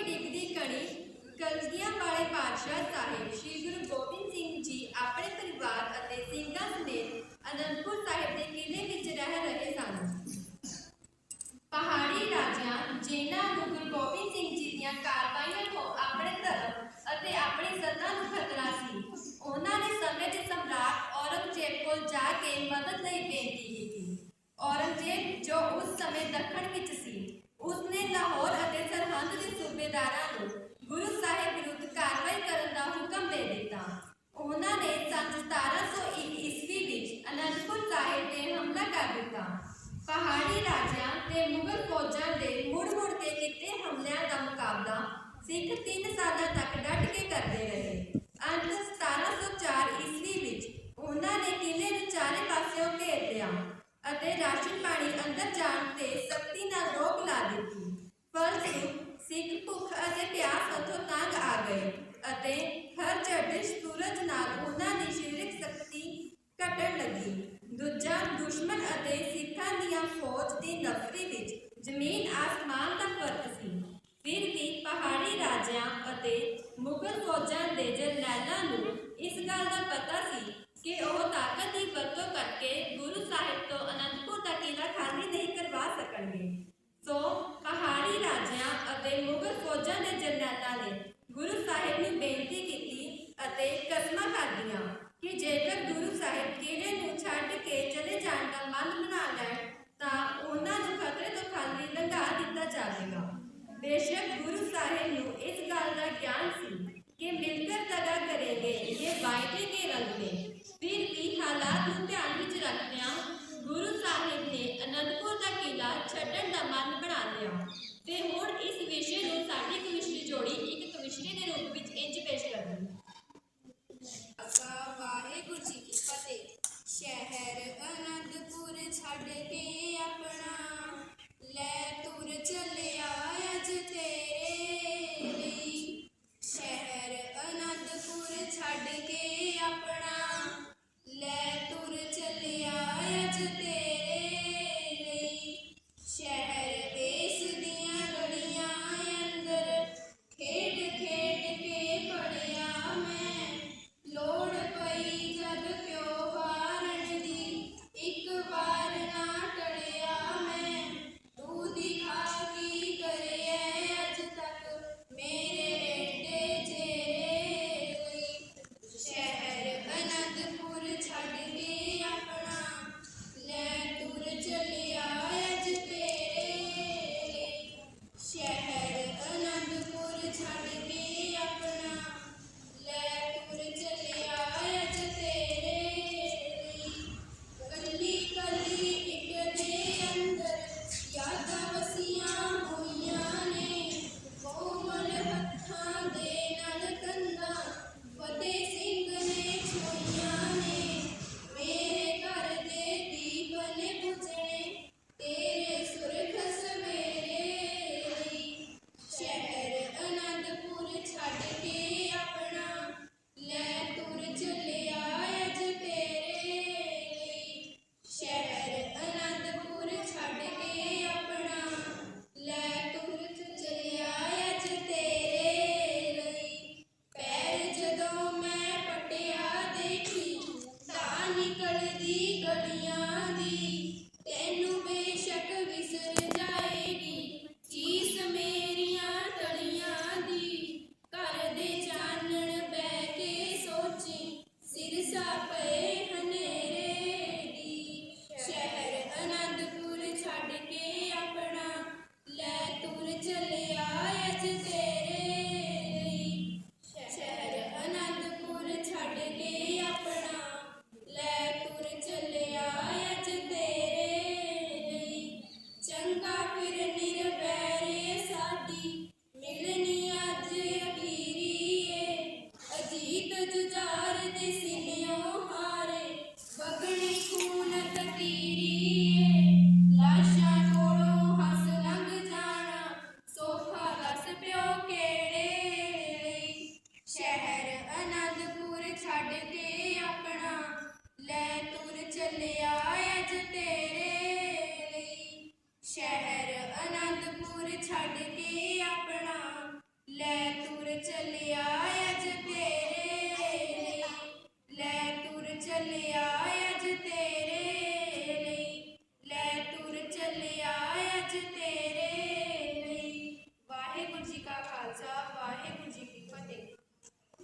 ਕੋਈ ਡਿੱਗਦੀ ਕਣੀ ਕਲਗੀਆਂ ਵਾਲੇ ਪਾਤਸ਼ਾਹ ਸਾਹਿਬ ਸ੍ਰੀ ਗੁਰੂ ਗੋਬਿੰਦ ਸਿੰਘ ਜੀ ਆਪਣੇ ਪਰਿਵਾਰ ਅਤੇ ਸਿੰਘਾਂ ਸਮੇਤ ਅਨੰਦਪੁਰ ਸਾਹਿਬ ਦੇ ਕਿਲੇ ਵਿੱਚ ਰਹਿ ਰਹੇ ਸਨ। ਪਹਾੜੀ ਰਾਜਿਆਂ ਜਿਨ੍ਹਾਂ ਨੂੰ ਗੁਰੂ ਗੋਬਿੰਦ ਸਿੰਘ ਜੀ ਦੀਆਂ ਕਾਰਵਾਈਆਂ ਤੋਂ ਆਪਣੇ ਧਰਮ ਅਤੇ ਆਪਣੀ ਸੱਤਾ ਨੂੰ ਖਤਰਾ ਸੀ, ਉਹਨਾਂ ਨੇ ਸਮੇਂ ਦੇ ਸਮਰਾਟ ਔਰੰਗਜ਼ੇਬ ਕੋਲ ਜਾ ਕੇ ਮਦਦ ਲਈ ਬੇਨਤੀ ਕੀਤੀ। ਔਰੰਗਜ਼ੇਬ ਜੋ ਉਸ ਸਮੇਂ ਦੱਖਣ ਵਿੱਚ ਸੀ ਉਸਨੇ ਲਾਹੌਰ ਅਤੇ ਸਰਹੰਦ ਦੇ ਸੂਬੇਦਾਰਾਂ ਨੂੰ ਗੁਰੂ ਸਾਹਿਬ ਵਿਰੁੱਧ ਕਾਰਵਾਈ ਕਰਨ ਦਾ ਹੁਕਮ ਦੇ ਦਿੱਤਾ ਉਹਨਾਂ ਨੇ ਸੰਨ 1701 ਈਸਵੀ ਵਿੱਚ ਅਨੰਦਪੁਰ ਸਾਹਿਬ ਤੇ ਹਮਲਾ ਕਰ ਦਿੱਤਾ ਪਹਾੜੀ ਰਾਜਿਆਂ ਤੇ ਮੁਗਲ ਫੌਜਾਂ ਦੇ ਮੁੜ-ਮੁੜ ਕੇ ਕੀਤੇ ਹਮਲਿਆਂ ਦਾ ਮੁਕਾਬਲਾ ਸਿੱਖ 3 ਸਾਲਾਂ ਤੱਕ ਡਟ ਕੇ ਕਰਦੇ ਰਹੇ। ਅੰਤ 1704 ਈਸਵੀ ਵਿੱਚ ਉਹਨਾਂ ਨੇ ਕਿਲੇ ਨੂੰ ਚਾਰੇ ਪਾਸਿਓਂ ਘੇਰ ਲਿਆ ਅਤੇ ਰਾਸ਼ਨ ਪਾਣੀ ਅੰਦਰ ਜਾਣ ਤੇ ਸਖਤੀ ਨਾਲ ਰੋਕ ਲਾ ਦਿੱਤੀ। ਫਲਸਰੂਪ ਸਿੱਖ ਭੁੱਖ ਅਤੇ ਪਿਆਸ ਉੱਥੋਂ ਤੰਗ ਆ ਗਏ ਅਤੇ ਹਰ ਚੜ੍ਹਦੇ ਸੂਰਜ ਨਾਲ ਉਹਨਾਂ ਦੀ ਸਰੀਰਕ ਸ਼ਕਤੀ ਘਟਣ ਲੱਗੀ ਦੂਜਾ ਦੁਸ਼ਮਣ ਅਤੇ ਸਿੱਖਾਂ ਦੀਆਂ ਫੌਜ ਦੀ ਨਫਰੀ ਵਿੱਚ ਜ਼ਮੀਨ ਆਸਮਾਨ ਦਾ ਫ਼ਰਕ ਸੀ ਫਿਰ ਵੀ ਪਹਾੜੀ ਰਾਜਿਆਂ ਅਤੇ ਮੁਗਲ ਫੌਜਾਂ ਦੇ ਜਰਨੈਲਾਂ ਨੂੰ ਇਸ ਗੱਲ ਦਾ ਪਤਾ ਸੀ ਕਿ ਉਹ ਤਾਕਤ ਦੀ ਵਰਤੋਂ ਕਰਕੇ ਗੁਰੂ ਸਾਹਿਬ ਤੋਂ ਅਨੰਦਪੁਰ ਦਾ ਕਿਲਾ ਖਾਲੀ ਨਹੀਂ ਕਰਵਾ ਸਕਣਗੇ। ਸੋ ਪਹਾੜੀ ਰਾਜਿਆਂ ਅਤੇ ਮੁਗਲ ਫੌਜਾਂ ਦੇ ਜਰਨੈਲਾਂ ਨੇ ਗੁਰੂ ਸਾਹਿਬ ਨੂੰ ਬੇਨਤੀ ਕੀਤੀ ਅਤੇ ਕਸਮਾਂ ਖਾਧੀਆਂ ਕਿ ਜੇਕਰ ਗੁਰੂ ਸਾਹਿਬ ਕਿਲੇ ਨੂੰ ਛੱਡ ਕੇ ਚਲੇ ਜਾਣ ਦਾ ਮਨ ਬਣਾ ਦਾ ਛੱਡਣ ਦਾ ਮਨ ਬਣਾ ਲਿਆ। ਤੇ ਹੁਣ ਇਸ ਵਿਸ਼ੇ ਨੂੰ ਸਾਡੀ ਕਵਿਸ਼ਰੀ ਜੋੜੀ ਇੱਕ ਕਵਿਸ਼ਰੀ ਦੇ ਰੂਪ ਵਿੱਚ ਇੰਜ ਪੇਸ਼ ਕਰਦੀ ਹੈ। ਅਕਾ ਵਾਹਿਗੁਰੂ ਜੀ ਕੀ ਫਤਿਹ। ਸ਼ਹਿਰ ਅਨੰਦਪੁਰ ਛੱਡ ਕੇ ਆਪਣਾ। ਲੈ ਤੁਰ ਚੱਲਿਆ ਅਜ ਤੇਰੇ ਛੱਡ ਕੇ ਆਪਣਾ ਲੈ ਤੁਰ ਚਲੇ।